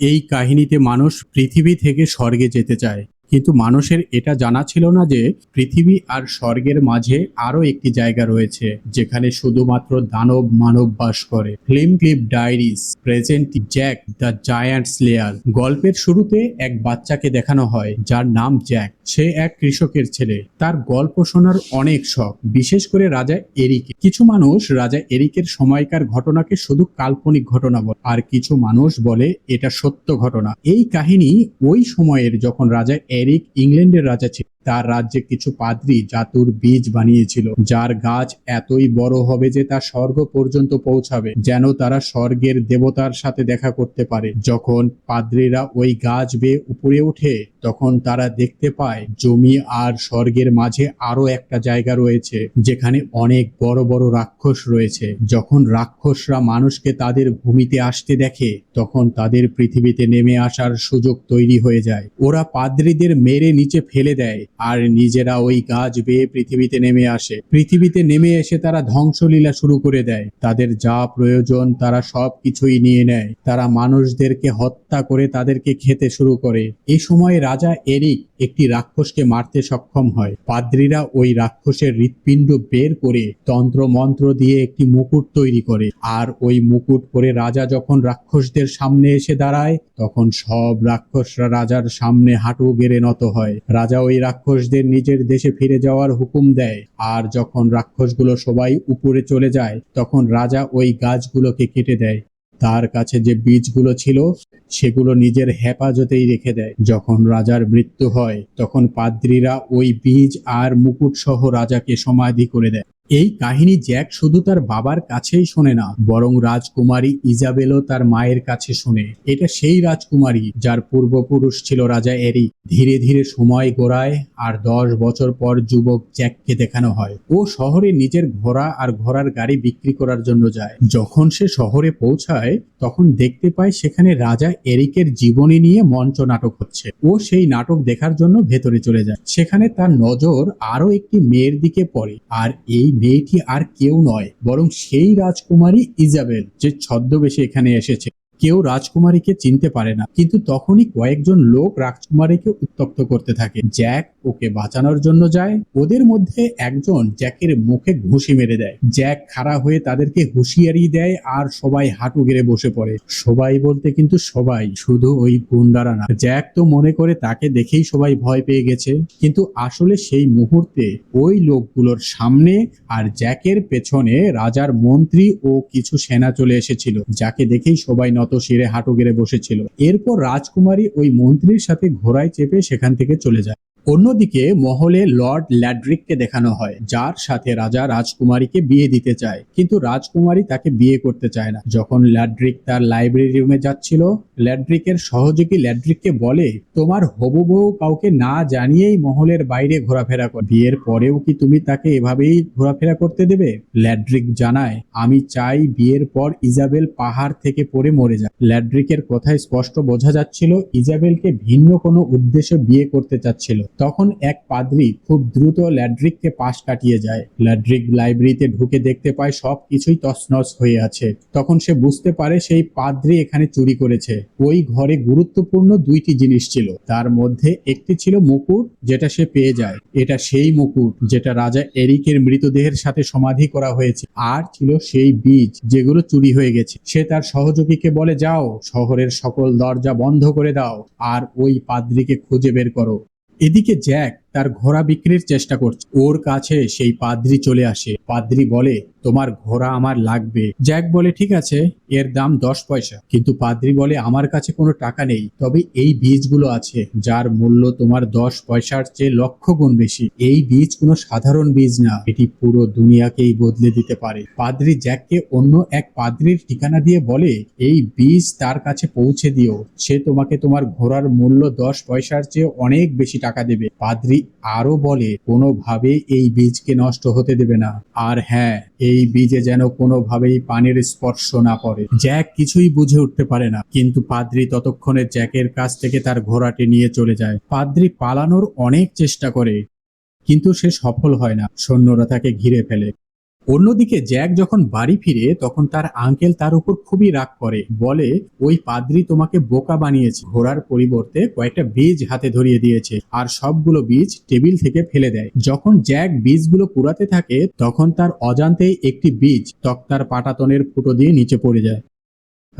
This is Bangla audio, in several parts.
এই কাহিনীতে মানুষ পৃথিবী থেকে স্বর্গে যেতে চায়। কিন্তু মানুষের এটা জানা ছিল না যে পৃথিবী আর স্বর্গের মাঝে আরও একটি জায়গা রয়েছে, যেখানে শুধুমাত্র দানব মানব বাস করে। Film clip diaries present Jack the giant slayer. গল্পের শুরুতে এক বাচ্চাকে দেখানো হয়, যার নাম জ্যাক। সে এক কৃষকের ছেলে। তার গল্প শোনার অনেক শখ, বিশেষ করে রাজা এরিকে কিছু মানুষ রাজা এরিকের সময়কার ঘটনাকে শুধু কাল্পনিক ঘটনা বলে, আর কিছু মানুষ বলে এটা সত্য ঘটনা। এই কাহিনী ওই সময়ের যখন রাজা এরিক ইংল্যান্ডের রাজা ছিল তার রাজ্যে কিছু পাদ্রী জাতুর বীজ বানিয়েছিল, যার গাছ এতই বড় হবে যে তা স্বর্গ পর্যন্ত পৌঁছাবে, যেন তারা স্বর্গের দেবতার সাথে দেখা করতে পারে। যখন পাদ্রীরা ওই গাছ বেয়ে উপরে ওঠে, তখন তারা দেখতে পায়, জমি আর স্বর্গের মাঝে আরও একটা জায়গা রয়েছে, যেখানে অনেক বড় বড় রাক্ষস রয়েছে। যখন রাক্ষসরা মানুষকে তাদের ভূমিতে আসতে দেখে, তখন তাদের পৃথিবীতে নেমে আসার সুযোগ তৈরি হয়ে যায়। ওরা পাদ্রীদের মেরে নিচে ফেলে দেয় আর নিজেরা ওই গাছ বেয়ে পৃথিবীতে নেমে আসে। পৃথিবীতে নেমে এসে তারা ধ্বংসলীলা শুরু করে দেয়। তাদের যা প্রয়োজন তারা সব কিছুই নিয়ে নেয়। তারা মানুষদেরকে হত্যা করে তাদেরকে খেতে শুরু করে। এই সময় রাজা এরিক একটি রাক্ষসকে মারতে সক্ষম হয়। পাদ্রীরা ওই রাক্ষসের হৃৎপিণ্ড বের করে তন্ত্র মন্ত্র দিয়ে একটি মুকুট তৈরি করে। আর ওই মুকুট পরে রাজা যখন রাক্ষসদের সামনে এসে দাঁড়ায়, তখন সব রাক্ষসরা রাজার সামনে হাঁটু গেড়ে নত হয়। রাজা ওই রাক্ষসদের নিজের দেশে ফিরে যাওয়ার হুকুম দেয়। আর যখন রাক্ষসগুলো সবাই উপরে চলে যায়, তখন রাজা ওই গাছগুলোকে কেটে দেয়। তার কাছে যে বীজগুলো ছিল, সেগুলো নিজের হেফাজতেই রেখে দেয়। যখন রাজার মৃত্যু হয়, তখন পাদ্রীরা ওই বীজ আর মুকুট সহ রাজাকে সমাধি করে দেয়। এই কাহিনী জ্যাক শুধু তার বাবার কাছেই শোনে না, বরং রাজকুমারী ইজাবেলও তার মায়ের কাছে শোনে। এটা সেই রাজকুমারী যার পূর্বপুরুষ ছিল রাজা এরি। ধীরে ধীরে সময় গোড়ায় আর দশ বছর পর যুবক জ্যাককে দেখানো হয়। ও শহরে নিজের ঘোড়া আর ঘোড়ার গাড়ি বিক্রি করার জন্য যায়। যখন সে শহরে পৌঁছায়, তখন দেখতে পায় সেখানে রাজা এরিকের জীবনী নিয়ে মঞ্চ নাটক হচ্ছে। ও সেই নাটক দেখার জন্য ভেতরে চলে যায়। সেখানে তার নজর আরও একটি মেয়ের দিকে পড়ে। আর এই মেয়েটি আর কেউ নয় বরং সেই রাজকুমারী ইজাবেল যে ছদ্মবেশে এখানে এসেছে। কেউ রাজকুমারীকে চিনতে পারে না। কিন্তু তখনই কয়েকজন লোক রাজকুমারীকে উত্তপ্ত করতে থাকে। জ্যাক ওকে বাঁচানোর জন্য যায়। ওদের মধ্যে একজন জ্যাকের মুখে ঘুষি মেরে দেয়। জ্যাক খাড়া হয়ে তাদেরকে হুঁশিয়ারি দেয় আর সবাই হাঁটু গেড়ে বসে পড়ে। সবাই বলতে কিন্তু সবাই, শুধু ওই গুন্ডারা না। জ্যাক তো মনে করে তাকে দেখেই সবাই ভয় পেয়ে গেছে। কিন্তু আসলে সেই মুহূর্তে ওই লোকগুলোর সামনে আর জ্যাকের পেছনে রাজার মন্ত্রী ও কিছু সেনা চলে এসেছিল, যাকে দেখেই সবাই নত শিরে হাঁটু গেড়ে বসেছিল। এরপর রাজকুমারী ওই মন্ত্রীর সাথে ঘোড়ায় চেপে সেখান থেকে চলে যায়। অন্যদিকে মহলে লর্ড ল্যাড্রিককে দেখানো হয়, যার সাথে রাজা রাজকুমারীকে বিয়ে দিতে চায়। কিন্তু রাজকুমারী তাকে বিয়ে করতে চায় না। যখন ল্যাড্রিক তার লাইব্রেরি রুমে যাচ্ছিল, ল্যাড্রিকের সহযোগী ল্যাড্রিককে বলে, তোমার হবু বউ কাউকে না জানিয়েই মহলের বাইরে ঘোরাফেরা করে। বিয়ের পরেও কি তুমি তাকে এভাবেই ঘোরাফেরা করতে দেবে? ল্যাড্রিক জানায়, আমি চাই বিয়ের পর ইজাবেল পাহাড় থেকে পড়ে মরে যায় ল্যাড্রিকের কথায় স্পষ্ট বোঝা যাচ্ছিল, ইজাবেলকে ভিন্ন কোনো উদ্দেশ্যে বিয়ে করতে চাচ্ছিল। তখন এক পাদ্রী খুব দ্রুত ল্যাড্রিককে পাশ কাটিয়ে যায়। ল্যাড্রিক লাইব্রেরিতে ঢুকে দেখতে পায় সব কিছুই তছনছ হয়ে আছে। তখন সে বুঝতে পারে সেই পাদ্রী এখানে চুরি করেছে। ওই ঘরে গুরুত্বপূর্ণ দুইটি জিনিস ছিল। তার মধ্যে একটি ছিল মুকুট, যেটা সে পেয়ে যায়। এটা সেই মুকুট, যেটা রাজা এরিকের মৃতদেহের সাথে সমাধি করা হয়েছে। আর ছিল সেই বীজ, যেগুলো চুরি হয়ে গেছে। সে তার সহযোগীকে বলে, যাও, শহরের সকল দরজা বন্ধ করে দাও, আর ওই পাদ্রীকে খুঁজে বের করো। এদিকে জ্যাক তার ঘোড়া বিক্রির চেষ্টা করছে। ওর কাছে সেই পাদ্রি চলে আসে। পাদ্রি বলে, তোমার ঘোড়া আমার লাগবে। জ্যাক বলে, ঠিক আছে, এর দাম দশ পয়সা। কিন্তু পাদ্রি বলে, আমার কাছে কোনো টাকা নেই। তবে এই বীজগুলো আছে, যার মূল্য তোমার দশ পয়সার চেয়ে লক্ষ গুণ বেশি। এই বীজ কোনো সাধারণ বীজ না। এটি পুরো দুনিয়াকেই বদলে দিতে পারে। পাদ্রি জ্যাককে অন্য এক পাদ্রির ঠিকানা দিয়ে বলে, এই বীজ তার কাছে পৌঁছে দিও। সে তোমাকে তোমার ঘোড়ার মূল্য দশ পয়সার চেয়ে অনেক বেশি টাকা দেবে। পাদ্রি আরও বলে কোনোভাবে এই বীজকে নষ্ট হতে দেবে না। আর হ্যাঁ এই বীজে যেন কোনোভাবেই পানির স্পর্শ না করে জ্যাক কিছুই বুঝে উঠতে পারে না, কিন্তু পাদ্রি ততক্ষণে জ্যাকের কাছ থেকে তার ঘোড়াটি নিয়ে চলে যায়। পাদ্রি পালানোর অনেক চেষ্টা করে, কিন্তু সে সফল হয় না। সৈন্যরা তাকে ঘিরে ফেলে। অন্যদিকে জ্যাক যখন বাড়ি ফিরে, তখন তার আঙ্কেল তার উপর খুবই রাগ করে। বলে, ওই পাদ্রি তোমাকে বোকা বানিয়েছে। ঘোড়ার পরিবর্তে কয়েকটা বীজ হাতে ধরিয়ে দিয়েছে আর সবগুলো বীজ টেবিল থেকে ফেলে দেয়। যখন জ্যাক বীজগুলো কুড়াতে থাকে, তখন তার অজান্তেই একটি বীজ তক্তার পাটাতনের ফুটো দিয়ে নিচে পড়ে যায়।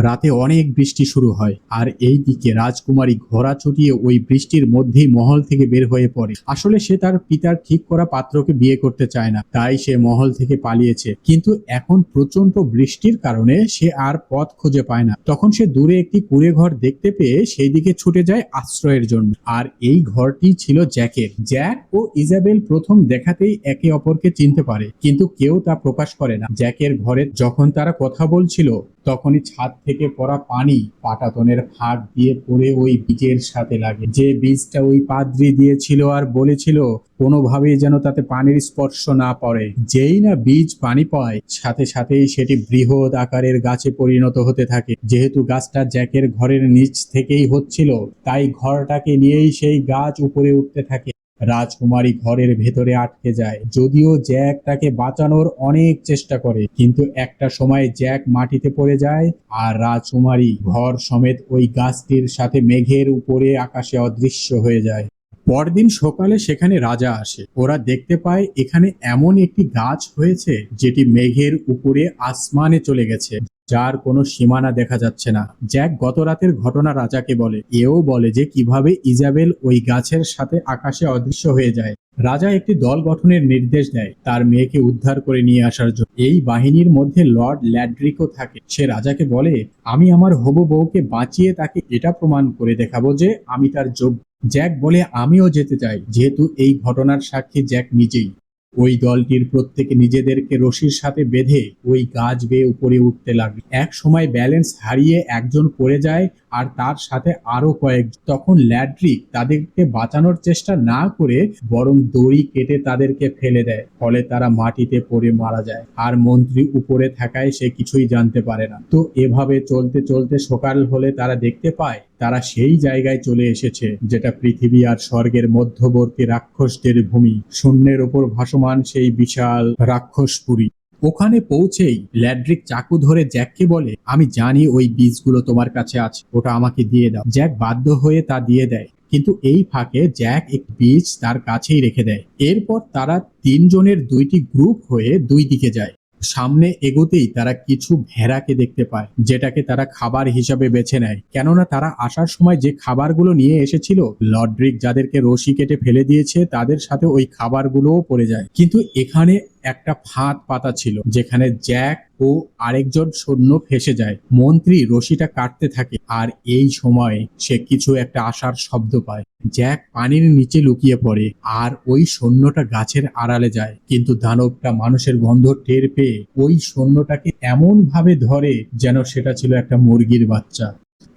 রাতে অনেক বৃষ্টি শুরু হয়, আর এই দিকে রাজকুমারী ঘোড়া ছুটিয়ে ওই বৃষ্টির মধ্যেই মহল থেকে বের হয়ে পড়ে। আসলে সে তার পিতার ঠিক করা পাত্রকে বিয়ে করতে চায় না, তাই সে মহল থেকে পালিয়েছে। কিন্তু এখন প্রচণ্ড বৃষ্টির কারণে সে আর পথ খুঁজে পায় না। তখন সে দূরে একটি কুড়ে ঘর দেখতে পেয়ে সেই দিকে ছুটে যায় আশ্রয়ের জন্য। আর এই ঘরটি ছিল জ্যাকের। জ্যাক ও ইজাবেল প্রথম দেখাতেই একে অপরকে চিনতে পারে, কিন্তু কেউ তা প্রকাশ করে না। জ্যাকের ঘরে যখন তারা কথা বলছিল, তখনই ছাদ থেকে পড়া পানি পাটাতনের ফাঁক দিয়ে পড়ে ওই বীজের সাথে লাগে। যে বীজটা ওই পাদ্রি দিয়েছিল আর বলেছিল, কোনোভাবেই যেন তাতে পানির স্পর্শ না পড়ে। যেই না বীজ পানি পায়, সাথে সাথেই সেটি বৃহৎ আকারের গাছে পরিণত হতে থাকে। যেহেতু গাছটা জ্যাকের ঘরের নিচ থেকেই হচ্ছিল, তাই ঘরটাকে নিয়েই সেই গাছ উপরে উঠতে থাকে। রাজকুমারী ঘরের ভেতরে আটকে যায়। যদিও জ্যাক তাকে বাঁচানোর অনেক চেষ্টা করে, কিন্তু একটা সময় জ্যাক মাটিতে পড়ে যায় আর রাজকুমারী ঘর সমেত ওই গাছটির সাথে মেঘের উপরে আকাশে অদৃশ্য হয়ে যায়। পরদিন সকালে সেখানে রাজা আসে। ওরা দেখতে পায় এখানে এমন একটি গাছ হয়েছে, যেটি মেঘের উপরে আসমানে চলে গেছে। যার কোনো সীমানা দেখা যাচ্ছে না। জ্যাক গত রাতের ঘটনা রাজাকে বলে। এও বলে যে কীভাবে ইজাবেল ওই গাছের সাথে আকাশে অদৃশ্য হয়ে যায়। রাজা একটি দল গঠনের নির্দেশ দেয় তার মেয়েকে উদ্ধার করে নিয়ে আসার জন্য। এই বাহিনীর মধ্যে লর্ড ল্যাড্রিকও থাকে। সে রাজাকে বলে, আমি আমার হবু বউকে বাঁচিয়ে তাকে এটা প্রমাণ করে দেখাবো যে আমি তার যোগ্য। জ্যাক বলে, আমিও যেতে চাই, যেহেতু এই ঘটনার সাক্ষী জ্যাক নিজেই। ওই দলটির প্রত্যেকে নিজেদেরকে রশির সাথে বেঁধে ওই গাছ বেয়ে উপরে উঠতে লাগল। এক সময় ব্যালেন্স হারিয়ে একজন পড়ে যায় আর তার সাথে আরও কয়েক তখন ল্যাড্রিক তাদেরকে বাঁচানোর চেষ্টা না করে বরং দড়ি কেটে তাদেরকে ফেলে দেয়, ফলে তারা মাটিতে পড়ে মারা যায়। আর মন্ত্রী উপরে থাকায় সে কিছুই জানতে পারে না। তো এভাবে চলতে চলতে সকাল হলে তারা দেখতে পায় তারা সেই জায়গায় চলে এসেছে, যেটা পৃথিবী আর স্বর্গের মধ্যবর্তী রাক্ষসদের ভূমি। শূন্যের ওপর ভাসমান সেই বিশাল রাক্ষসপুরী ওখানে পৌঁছেই ল্যাড্রিক চাকু ধরে জ্যাককে বলে, আমি জানি ওই বীজগুলো তোমার কাছে আছে, ওটা আমাকে দিয়ে দাও। জ্যাক বাধ্য হয়ে তা দিয়ে দেয়। কিন্তু এই ফাঁকে জ্যাক এক বীজ তার কাছেই রেখে দেয়। এরপর তারা তিনজনের দুইটি গ্রুপ হয়ে দুই দিকে যায়। সামনে এগোতেই তারা কিছু ভেড়াকে দেখতে পায়, যেটাকে তারা খাবার হিসাবে বেছে নেয়। কেননা তারা আসার সময় যে খাবারগুলো নিয়ে এসেছিল, লড্রিক যাদেরকে রশি কেটে ফেলে দিয়েছে, তাদের সাথে ওই খাবারগুলোও পড়ে যায়। কিন্তু এখানে একটা ফাঁদ পাতা ছিল, যেখানে জ্যাক ও আরেকজন সৈন্য ফেসে যায়। মন্ত্রী রশিটা কাটতে থাকে, আর এই সময় সে কিছু একটা আসার শব্দ পায়। জ্যাক পানির নিচে লুকিয়ে পড়ে, আর ওই সৈন্যটা গাছের আড়ালে যায়। কিন্তু দানবটা মানুষের গন্ধ টের পেয়ে ওই সৈন্যটাকে এমন ভাবে ধরে যেন সেটা ছিল একটা মুরগির বাচ্চা।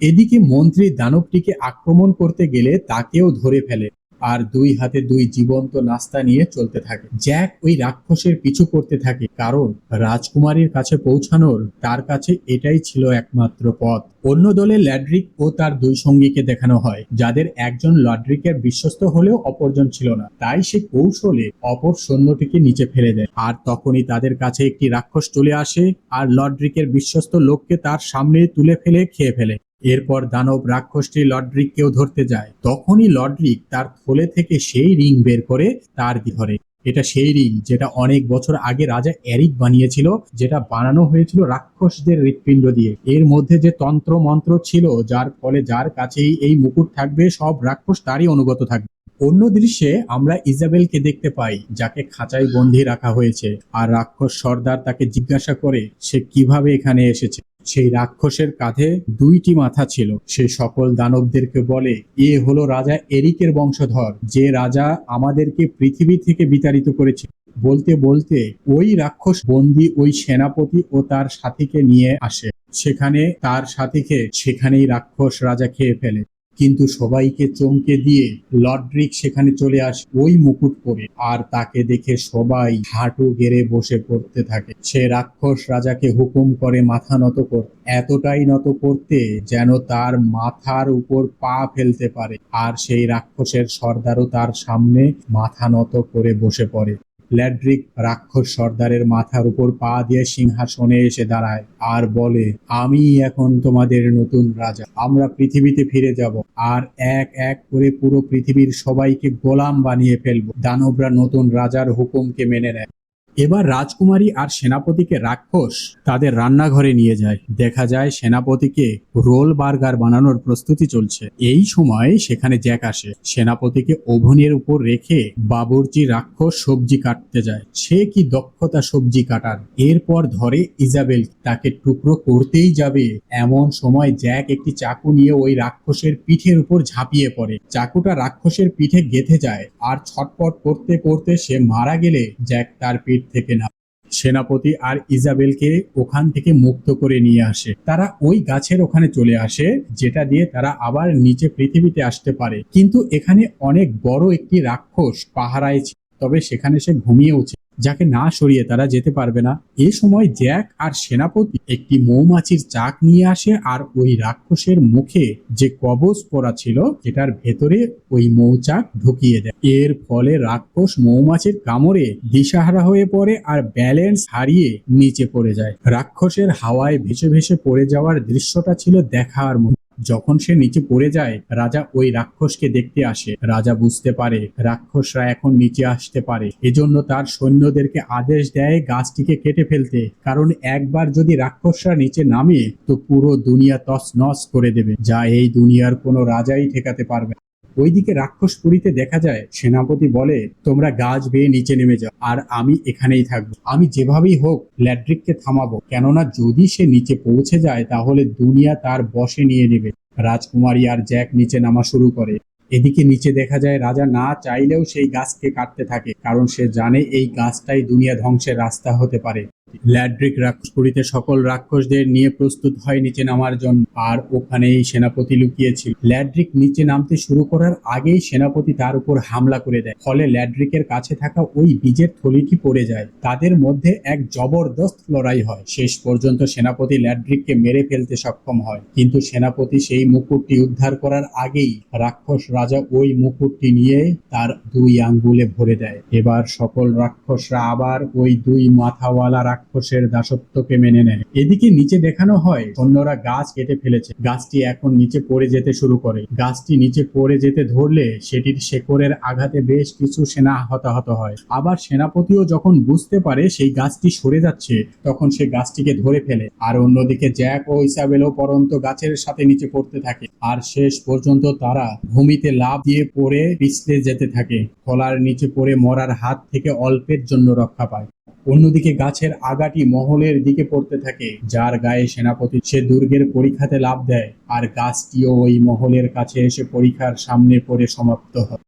এদিকে মন্ত্রী দানবটিকে আক্রমণ করতে গেলে তাকেও ধরে ফেলে। আর দুই হাতে দুই জীবন্ত নাস্তা নিয়ে চলতে থাকে। জ্যাক ওই রাক্ষসের পিছু করতে থাকে, কারণ রাজকুমারীর কাছে পৌঁছানোর তার কাছে এটাই ছিল একমাত্র পথ। অন্য দলে ল্যাড্রিক ও তার দুই সঙ্গীকে দেখানো হয়, যাদের একজন লড্রিকের বিশ্বস্ত হলেও অপরজন ছিল না। তাই সে কৌশলে অপর সৈন্যটিকে নিচে ফেলে দেয়। আর তখনই তাদের কাছে একটি রাক্ষস চলে আসে, আর লড্রিকের বিশ্বস্ত লোককে তার সামনে তুলে ফেলে, খেয়ে ফেলে। এরপর দানব রাক্ষসটি লড্রিককেও ধরতে যায়। তখনই লড্রিক তার থলে থেকে সেই রিং বের করে তার ধরে এটা সেই রিং যেটা অনেক বছর আগে রাজা এরিক বানিয়েছিল, যেটা বানানো হয়েছিল রাক্ষসদের হৃৎপিণ্ড দিয়ে। এর মধ্যে যে তন্ত্র মন্ত্র ছিল, যার ফলে যার কাছেই এই মুকুট থাকবে, সব রাক্ষস তারই অনুগত থাকবে। অন্য দৃশ্যে আমরা ইজাবেলকে দেখতে পাই, যাকে খাঁচায় বন্দি রাখা হয়েছে। আর রাক্ষস সর্দার তাকে জিজ্ঞাসা করে, সে কীভাবে এখানে এসেছে? সেই রাক্ষসের কাঁধে দুইটি মাথা ছিল। সে সকল দানবদেরকে বলে, এ হলো রাজা এরিকের বংশধর, যে রাজা আমাদেরকে পৃথিবী থেকে বিতাড়িত করেছে। বলতে বলতে ওই রাক্ষস বন্দি ওই সেনাপতি ও তার সাথীকে নিয়ে আসে। সেখানে তার সাথীকে সেখানেই রাক্ষস রাজা খেয়ে ফেলে। কিন্তু সবাইকে চমকে দিয়ে লড্রিক সেখানে চলে আসে ওই মুকুট পরে। আর তাকে দেখে সবাই হাঁটু গেড়ে বসে পড়তে থাকে। সে রাক্ষস রাজাকে হুকুম করে মাথা নত কর। এতটাই নত করতে যেন তার মাথার উপর পা ফেলতে পারে। আর সেই রাক্ষসের সর্দারও তার সামনে মাথা নত করে বসে পড়ে। ল্যাড্রিক রাক্ষস সর্দারের মাথার উপর পা দিয়ে সিংহাসনে এসে দাঁড়ায় আর বলে, আমি এখন তোমাদের নতুন রাজা। আমরা পৃথিবীতে ফিরে যাব আর এক এক করে পুরো পৃথিবীর সবাইকে গোলাম বানিয়ে ফেলব। দানবরা নতুন রাজার হুকুমকে মেনে নেয়। এবার রাজকুমারী আর সেনাপতিকে রাক্ষস তাদের রান্নাঘরে নিয়ে যায়। দেখা যায় সেনাপতিকে রোল বার্গার বানানোর প্রস্তুতি চলছে। এই সময় সেখানে জ্যাক আসে। সেনাপতিকে ওভেনের উপর রেখে বাবুর্চি রাক্ষস সবজি কাটতে যায়। সে কি দক্ষতা সবজি কাটার? এরপর ধরে ইজাবেল তাকে টুকরো করতেই যাবে। এমন সময় জ্যাক একটি চাকু নিয়ে ওই রাক্ষসের পিঠের উপর ঝাঁপিয়ে পড়ে। চাকুটা রাক্ষসের পিঠে গেঁথে যায়। আর ছটপট করতে করতে সে মারা গেলে জ্যাক তার পিঠ থেকে না, সেনাপতি আর ইজাবেলকে ওখান থেকে মুক্ত করে নিয়ে আসে। তারা ওই গাছের ওখানে চলে আসে, যেটা দিয়ে তারা আবার নিচে পৃথিবীতে আসতে পারে। কিন্তু এখানে অনেক বড় একটি রাক্ষস পাহারায় তবে সেখানে সে ঘুমিয়েওছে যাকে না সরিয়ে তারা যেতে পারবে না। এ সময় জ্যাক আর সেনাপতি একটি মৌমাছির চাক নিয়ে আসে আর ওই রাক্ষসের মুখে যে কবচ পরা ছিল এটার ভেতরে ওই মৌচাক ঢুকিয়ে দেয়। এর ফলে রাক্ষস মৌমাছির কামড়ে দিশাহারা হয়ে পড়ে আর ব্যালেন্স হারিয়ে নিচে পড়ে যায়। রাক্ষসের হাওয়ায় ভেসে ভেসে পড়ে যাওয়ার দৃশ্যটা ছিল দেখার মতো। যখন সে নিচে পড়ে যায়, রাজা ওই রাক্ষসকে দেখতে আসে। রাজা বুঝতে পারে, রাক্ষসরা এখন নিচে আসতে পারে। এজন্য তার সৈন্যদেরকে আদেশ দেয় গাছটিকে কেটে ফেলতে। কারণ একবার যদি রাক্ষসরা নিচে নামে, তো পুরো দুনিয়া তস নস করে দেবে। যা এই দুনিয়ার কোনো রাজাই ঠেকাতে পারবে না। রাক্ষস রাক্ষসপুরীতে দেখা যায়, সেনাপতি বলে, তোমরা গাছ বেয়ে নিচে নেমে যাও, আর আমি এখানেই থাকব। আমি যেভাবেই হোক ল্যাড্রিককে থামাবো, কেননা যদি সে নিচে পৌঁছে যায়, তাহলে দুনিয়া তার বসে নিয়ে নেবে। রাজকুমারী আর জ্যাক নিচে নামা শুরু করে। এদিকে নিচে দেখা যায়, রাজা না চাইলেও সেই গাছকে কাটতে থাকে, কারণ সে জানে এই গাছটাই দুনিয়া ধ্বংসের রাস্তা হতে পারে। ল্যাড্রিক রাক্ষসপুরীতে সকল রাক্ষসদের নিয়ে প্রস্তুত হয় নিচে নামার জন্য। আর ওখানেই সেনাপতি লুকিয়েছিল। ল্যাড্রিক নিচে নামতে শুরু করার আগেই সেনাপতি তার উপর হামলা করে দেয়। ফলে ল্যাড্রিকের কাছে থাকা ওই বীজের থলিটি পড়ে যায়। তাদের মধ্যে এক জবরদস্ত লড়াই হয়। শেষ পর্যন্ত সেনাপতি ল্যাড্রিককে মেরে ফেলতে সক্ষম হয়। কিন্তু সেনাপতি সেই মুকুটটি উদ্ধার করার আগেই রাক্ষস রাজা ওই মুকুটটি নিয়ে তার দুই আঙ্গুলে ভরে দেয়। এবার সকল রাক্ষসরা আবার ওই দুই মাথাওয়ালা রাক্ষসের দাসত্বকে মেনে নেয়। এদিকে নিচে দেখানো হয় সৈন্যরা গাছ কেটে ফেলেছে। গাছটি এখন নিচে পড়ে যেতে শুরু করে। গাছটি নিচে পড়ে যেতে ধরলে সেটির শেকড়ের আঘাতে বেশ কিছু সেনা হতাহত হয়। আবার সেনাপতিও যখন বুঝতে পারে সেই গাছটি সরে যাচ্ছে, তখন সে গাছটিকে ধরে ফেলে। আর অন্যদিকে জ্যাক ও ইসাবেলও পরন্ত গাছের সাথে নিচে পড়তে থাকে। আর শেষ পর্যন্ত তারা ভূমিতে লাভ দিয়ে পড়ে পিছলে যেতে থাকে। কলার নিচে পড়ে মরার হাত থেকে অল্পের জন্য রক্ষা পায়। অন্যদিকে গাছের আগাটি মহলের দিকে পড়তে থাকে, যার গায়ে সেনাপতি সে দুর্গের পরীক্ষাতে লাভ দেয়, আর গাছটিও ওই মহলের কাছে এসে পরীক্ষার সামনে পড়ে সমাপ্ত হয়।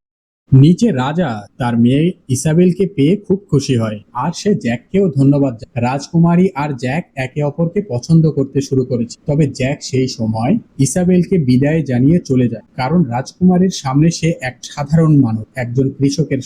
নিচে রাজা তার মেয়ে ইসাবেলকে পেয়ে খুব খুশি হয়। আর সে জ্যাককেও ধন্যবাদ রাজকুমারী আর জ্যাক একে অপরকে পছন্দ করতে শুরু করেছে। তবে জ্যাক সেই সময় ইসাবেলকে বিদায় জানিয়ে চলে যায়। কারণ রাজকুমারীর সামনে সে এক সাধারণ মানুষ, একজন কৃষকের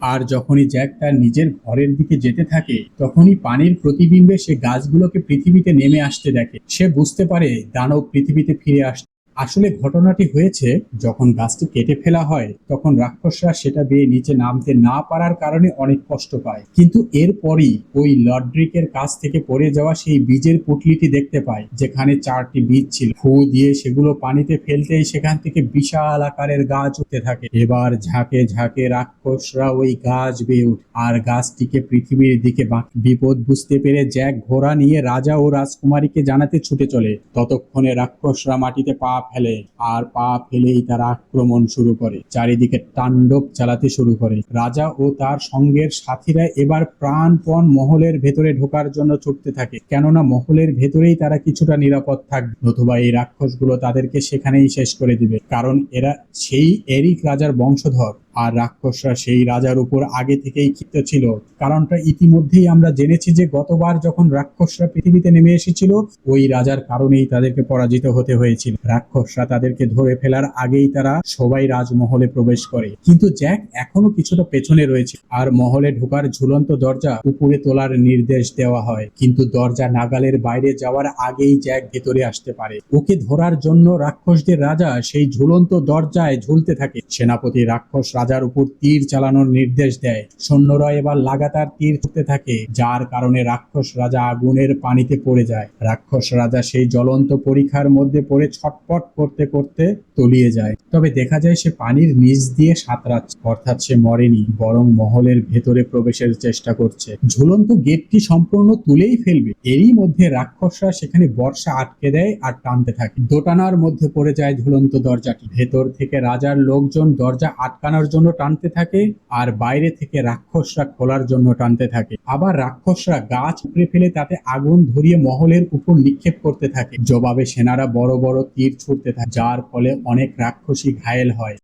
আর যখনই জ্যাক তার নিজের ঘরের দিকে যেতে থাকে, তখনই পানির প্রতিবিম্বে সে গাছগুলোকে পৃথিবীতে নেমে আসতে দেখে। সে বুঝতে পারে দানব পৃথিবীতে ফিরে আসছে আসলে ঘটনাটি হয়েছে, যখন গাছটি কেটে ফেলা হয়, তখন রাক্ষসরা সেটা বেয়ে নিচে নামতে না পারার কারণে অনেক কষ্ট পায়। কিন্তু এরপরই ওই লড্রিকের কাছ থেকে পড়ে যাওয়া সেই বীজের পুটলিটি দেখতে পায়, যেখানে চারটি বীজ ছিল। ফু দিয়ে সেগুলো পানিতে ফেলতেই সেখান থেকে বিশাল আকারের গাছ উঠতে থাকে। এবার ঝাঁকে ঝাঁকে রাক্ষসরা ওই গাছ বেয়ে উঠে আর গাছটিকে পৃথিবীর দিকে বিপদ বুঝতে পেরে জ্যাক ঘোড়া নিয়ে রাজা ও রাজকুমারীকে জানাতে ছুটে চলে। ততক্ষণে রাক্ষসরা মাটিতে পা ফেলে, আর পা ফেলেই তারা আক্রমণ শুরু করে। চারিদিকে তাণ্ডব চালাতে শুরু করে। রাজা ও তার সঙ্গের সাথীরা এবার প্রাণপণ মহলের ভেতরে ঢোকার জন্য ছুটতে থাকে। কেননা মহলের ভেতরেই তারা কিছুটা নিরাপদ থাকবে। নতুবা এই রাক্ষসগুলো তাদেরকে সেখানেই শেষ করে দিবে। কারণ এরা সেই এরিক রাজার বংশধর। আর রাক্ষসরা সেই রাজার উপর আগে থেকেই ক্ষিপ্ত ছিল। কারণটা ইতিমধ্যেই আমরা জেনেছি যে গতবার যখন রাক্ষসরা পৃথিবীতে নেমে এসেছিল, ওই রাজার কারণেই তাদেরকে পরাজিত হতে হয়েছিল। রাক্ষসরা তাদেরকে ধরে ফেলার আগেই তারা সবাই রাজমহলে প্রবেশ করে। কিন্তু জ্যাক এখনও কিছুটা পেছনে রয়েছে আর মহলে ঢোকার ঝুলন্ত দরজা উপরে তোলার নির্দেশ দেওয়া হয়। কিন্তু দরজা নাগালের বাইরে যাওয়ার আগেই জ্যাক ভেতরে আসতে পারে। ওকে ধরার জন্য রাক্ষসদের রাজা সেই ঝুলন্ত দরজায় ঝুলতে থাকে। সেনাপতি রাক্ষস রাজার উপর তীর চালানোর নির্দেশ দেয়। সৈন্যরা এবার লাগাতার তীর ছুটতে থাকে, যার কারণে রাক্ষস রাজা আগুনের পানিতে পড়ে যায়। রাক্ষস রাজা সেই জ্বলন্ত পরীক্ষার মধ্যে পড়ে ছটপট করতে করতে তলিয়ে যায়। তবে দেখা যায় সে পানির নিচ দিয়ে সাঁতরাচ্ছে, অর্থাৎ সে মরেনি, বরং মহলের ভেতরে প্রবেশের চেষ্টা করছে। ঝুলন্ত গেটটি সম্পূর্ণ তুলেই ফেলবে। এরই মধ্যে রাক্ষসরা সেখানে বর্ষা আটকে দেয় আর টানতে থাকে। দোটানার মধ্যে পড়ে যায় ঝুলন্ত দরজাটি। ভেতর থেকে রাজার লোকজন দরজা আটকানোর জন্য টানতে থাকে আর বাইরে থেকে রাক্ষসরা খোলার জন্য টানতে থাকে। আবার রাক্ষসরা গাছ উপড়ে ফেলে তাতে আগুন ধরিয়ে মহলের উপর নিক্ষেপ করতে থাকে। জবাবে সেনারা বড় বড় তীর ছুটতে থাকে, যার ফলে অনেক রাক্ষসী ঘায়েল হয়।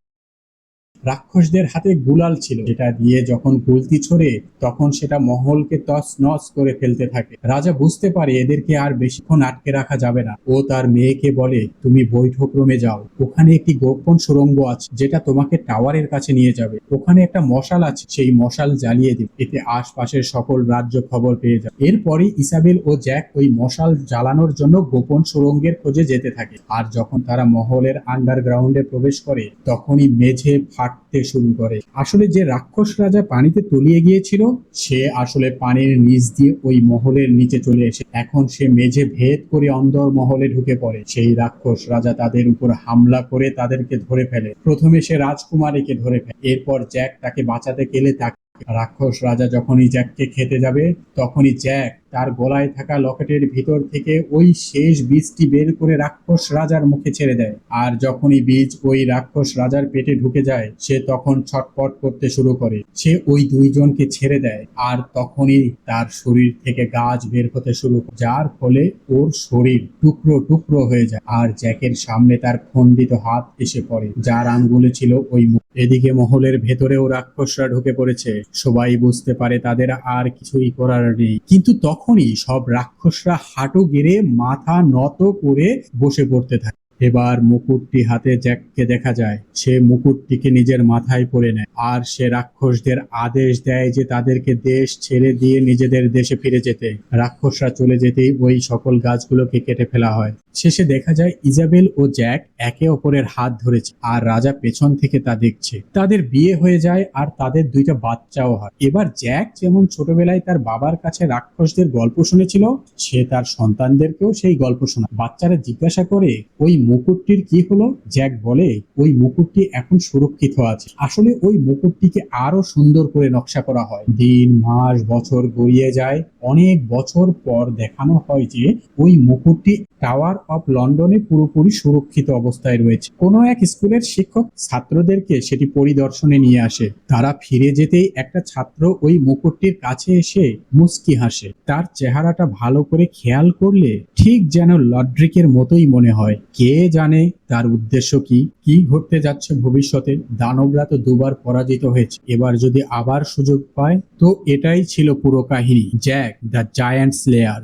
রাক্ষসদের হাতে গুলাল ছিল। যেটা দিয়ে যখন গুলতি ছড়ে, তখন সেটা মহলকে তস নস করে ফেলতে থাকে। রাজা বুঝতে পারে এদেরকে আর বেশিক্ষণ আটকে রাখা যাবে না। ও তার মেয়েকে বলে, তুমি বৈঠক রুমে যাও। ওখানে একটি গোপন সুড়ঙ্গ আছে, যেটা তোমাকে টাওয়ারের কাছে নিয়ে যাবে। ওখানে একটা মশাল আছে, সেই মশাল জ্বালিয়ে দিবে। এতে আশপাশের সকল রাজ্য খবর পেয়ে যাবে। এরপরে ইসাবেল ও জ্যাক ওই মশাল জ্বালানোর জন্য গোপন সুরঙ্গের খোঁজে যেতে থাকে। আর যখন তারা মহলের আন্ডারগ্রাউন্ডে প্রবেশ করে, তখনই মেঝে ফাটতে শুরু করে। আসলে যে রাক্ষস রাজা পানিতে তলিয়ে গিয়েছিল, সে আসলে পানির নিচ দিয়ে ওই মহলের নিচে চলে এসে এখন সে মেঝে ভেদ করে অন্দর মহলে ঢুকে পড়ে। সেই রাক্ষস রাজা তাদের উপর হামলা করে তাদেরকে ধরে ফেলে। প্রথমে সে রাজকুমারীকে ধরে ফেলে। এরপর জ্যাক তাকে বাঁচাতে গেলে তাকে রাক্ষস রাজা যখনই জ্যাককে খেতে যাবে, তখনই জ্যাক তার গলায় থাকা লকেটের ভিতর থেকে ওই শেষ বীজটি বের করে রাক্ষস রাজার মুখে ছেড়ে দেয়। আর যখনই বীজ ওই রাক্ষস রাজার পেটে ঢুকে যায়, সে তখন ছটপট করতে শুরু করে। সে ওই দুইজনকে ছেড়ে দেয় আর তখনই তার শরীর থেকে গাছ বের হতে শুরু যার ফলে ওর শরীর টুকরো টুকরো হয়ে যায় আর জ্যাকের সামনে তার খণ্ডিত হাত এসে পড়ে, যার আঙ্গুলে ছিল ওই মুখ এদিকে মহলের ভেতরেও রাক্ষসরা ঢুকে পড়েছে। সবাই বুঝতে পারে তাদের আর কিছুই করার নেই। কিন্তু তখনই সব রাক্ষসরা হাঁটু গেড়ে মাথা নত করে বসে পড়তে থাকে। এবার মুকুটটি হাতে জ্যাককে দেখা যায়, সে মুকুটটিকে নিজের মাথায় পরে নেয়। আর সে রাক্ষসদের আদেশ দেয় যে তাদেরকে দেশ ছেড়ে দিয়ে নিজেদের দেশে ফিরে যেতে। রাক্ষসরা চলে যেতেই ওই সকল গাছগুলোকে কেটে ফেলা হয়। শেষে দেখা যায় ইজাবেল ও জ্যাক একে অপরের হাত ধরেছে আর রাজা পেছন থেকে তা দেখছে। তাদের বিয়ে হয়ে যায় আর তাদের দুইটা বাচ্চাও হয়। এবার জ্যাক যেমন ছোটবেলায় তার বাবার কাছে রাক্ষসদের গল্প শুনেছিল, সে তার সন্তানদেরকেও সেই গল্প শোনায়। বাচ্চারা জিজ্ঞাসা করে, ওই মুকুটটির কি হলো? জ্যাক বলে, ওই মুকুটটি এখন সুরক্ষিত আছে। আসলে ওই মুকুটটিকে আরও সুন্দর করে নকশা করা হয়। দিন, মাস, বছর গড়িয়ে যায়। অনেক বছর পর দেখানো হয় যে ওই মুকুটটি টাওয়ার অফ লন্ডনে পুরোপুরি সুরক্ষিত অবস্থায় রয়েছে। কোনো এক স্কুলের শিক্ষক ছাত্রদেরকে সেটি পরিদর্শনে নিয়ে আসে। তারা ফিরে যেতেই একটা ছাত্র ওই মুকুটটির কাছে এসে মুস্কি হাসে। তার চেহারাটা ভালো করে খেয়াল করলে ঠিক যেন লড্রিকের মতোই মনে হয়। কে জানে তার উদ্দেশ্য কি? কি ঘটতে যাচ্ছে ভবিষ্যতে? দানবরা তো দুবার পরাজিত হয়েছে। এবার যদি আবার সুযোগ পায়, তো এটাই ছিল পুরো কাহিনী। Jack the giant slayer.